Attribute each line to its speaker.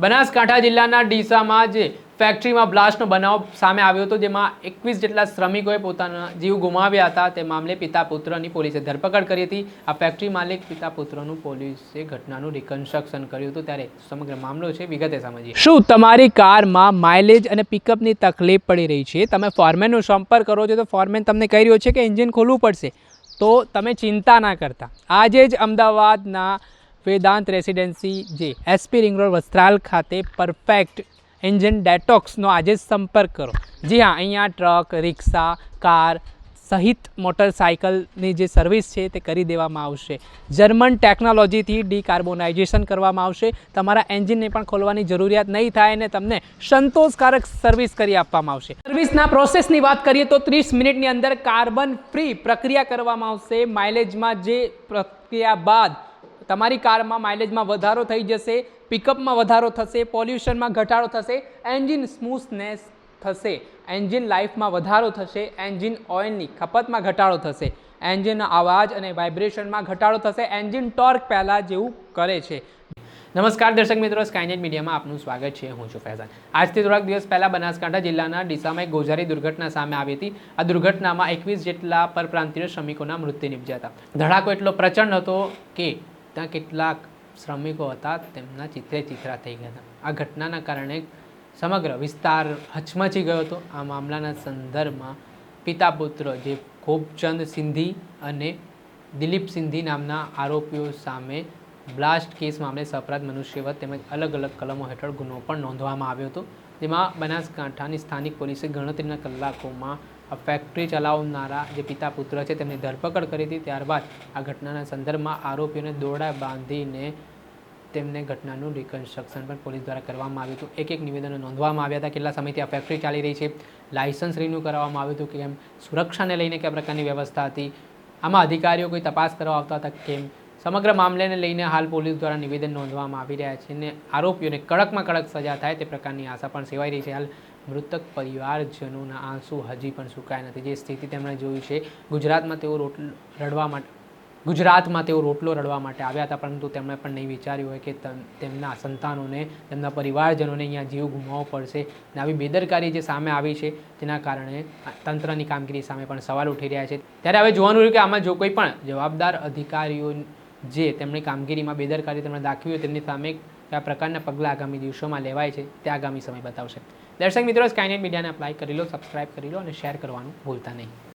Speaker 1: બનાસકાંઠા જિલ્લાના ડીસામાં જે ફેક્ટરીમાં બ્લાસ્ટનો બનાવ સામે આવ્યો હતો, જેમાં એકવીસ જેટલા શ્રમિકોએ પોતાના જીવ ગુમાવ્યા હતા, તે મામલે પિતા પુત્રની પોલીસે ધરપકડ કરી હતી. આ ફેક્ટરી માલિક પિતા પુત્રનું પોલીસે ઘટનાનું રિકન્સ્ટ્રક્શન કર્યું હતું. ત્યારે સમગ્ર મામલો છે, વિગતે સમજીએ. શું તમારી કારમાં માઇલેજ અને પિકઅપની તકલીફ પડી રહી છે? તમે ફોરમેનનો સંપર્ક કરો છો, તો ફોરમેન તમને કહી રહ્યો છે કે એન્જિન ખોલવું પડશે. તો તમે ચિંતા ના કરતા. આજે જ અમદાવાદના વેદાંત રેસિડેન્સી જે એસપી રિંગ રોડ વસ્ત્રાલ ખાતે પરફેક્ટ એન્જિન ડેટોક્સનો આજે સંપર્ક કરો. જી હા, અહીંયા ટ્રક, રિક્ષા, કાર સહિત મોટરસાયકલની જે સર્વિસ છે તે કરી દેવામાં આવશે. જર્મન ટેકનોલોજીથી ડીકાર્બોનાઇઝેશન કરવામાં આવશે. તમારા એન્જિનને પણ ખોલવાની જરૂરિયાત નહીં થાય અને તમને સંતોષકારક સર્વિસ કરી આપવામાં આવશે. સર્વિસના પ્રોસેસની વાત કરીએ તો ત્રીસ મિનિટની અંદર કાર્બન ફ્રી પ્રક્રિયા કરવામાં આવશે. માઇલેજમાં જે પ્રક્રિયા બાદ તમારી કારમાં માઇલેજમાં વધારો થઈ જશે પિકઅપમાં વધારો થશે પોલ્યુશનમાં ઘટાડો થશે એન્જિન સ્મૂથનેસ થશે એન્જિન લાઈફમાં વધારો થશે એન્જિન ઓઇલની ખપતમાં ઘટાડો થશે એન્જિનના અવાજ અને વાઇબ્રેશનમાં ઘટાડો થશે એન્જિન ટોર્ક પહેલાં જેવું કરે છે. નમસ્કાર દર્શક મિત્રો સ્કાયનેટ મીડિયામાં આપનું સ્વાગત છે, હું છું ફૈઝાન. આજથી થોડાક દિવસ પહેલાં બનાસકાંઠા જિલ્લાના ડીસામાં એક ગોઝારી દુર્ઘટના સામે આવી હતી. આ દુર્ઘટનામાં એકવીસ જેટલા પરપ્રાંતીય શ્રમિકોના મૃત્યુ નિપજ્યા હતા. ધડાકો એટલો પ્રચંડ હતો કે ત્યાં કેટલાક શ્રમિકો હતા, તેમના ચિત્રે ચિત્રા થઈ ગયા હતા. આ ઘટનાના કારણે સમગ્ર વિસ્તાર હચમચી ગયો હતો. આ મામલાના સંદર્ભમાં પિતા પુત્ર જે ખોબચંદ સિંધી અને દિલીપ સિંધી નામના આરોપીઓ સામે બ્લાસ્ટ કેસ મામલે સપરાધ મનુષ્યવત તેમજ અલગ અલગ કલમો હેઠળ ગુનો પણ નોંધવામાં આવ્યો હતો. જેમાં બનાસકાંઠાની સ્થાનિક પોલીસે ગણતરીના કલાકોમાં ફેક્ટરી ચલાવનારા જે પિતા પુત્ર છે તેમની ધરપકડ કરી હતી. ત્યારબાદ આ ઘટનાના સંદર્ભમાં આરોપીઓને દોરડા બાંધીને તેમને ઘટનાનું રિકન્સ્ટ્રક્શન પણ પોલીસ દ્વારા કરવામાં આવ્યું હતું. એક એક નિવેદનો નોંધવામાં આવ્યા હતા કેટલા સમયથી આ ફેક્ટરી ચાલી રહી છે. લાયસન્સ રિન્યૂ કરાવવામાં આવ્યું હતું કેમ, સુરક્ષાને લઈને કયા પ્રકારની વ્યવસ્થા હતી, આમાં અધિકારીઓ કોઈ તપાસ કરવા આવતા હતા કેમ? સમગ્ર મામલેને લઈને હાલ પોલીસ દ્વારા નિવેદન નોંધવામાં આવી રહ્યા છે અને આરોપીઓને કડકમાં કડક સજા થાય તે પ્રકારની આશા પણ સેવાઈ રહી છે. હાલ મૃતક પરિવારજનોના આંસુ હજી પણ સુકાયા નથી. જે સ્થિતિ તેમણે જોઈ છે, ગુજરાતમાં તેઓ રોટલો રડવા માટે ગુજરાતમાં તેઓ રોટલો રડવા માટે આવ્યા હતા, પરંતુ તેમણે પણ નહીં વિચાર્યું હોય કે તેમના સંતાનોને, તેમના પરિવારજનોને અહીંયા જીવ ગુમાવવો પડશે. અને આવી બેદરકારી જે સામે આવી છે, તેના કારણે તંત્રની કામગીરી સામે પણ સવાલ ઉઠી રહ્યા છે. ત્યારે હવે જોવાનું રહ્યું કે આમાં જો કોઈ પણ જવાબદાર અધિકારીઓ જે તેમની કામગીરીમાં બેદરકારી તેમણે દાખવી હોય, તેમની સામે કયા પ્રકારના પગલાં આગામી દિવસોમાં લેવાય છે, તે આગામી સમય બતાવશે. દર્શક મિત્રો સ્કાયનેટ મીડિયાને અપ્લાય કરી લો સબસ્ક્રાઇબ કરી લો અને શેર કરવાનું ભૂલતા નહીં.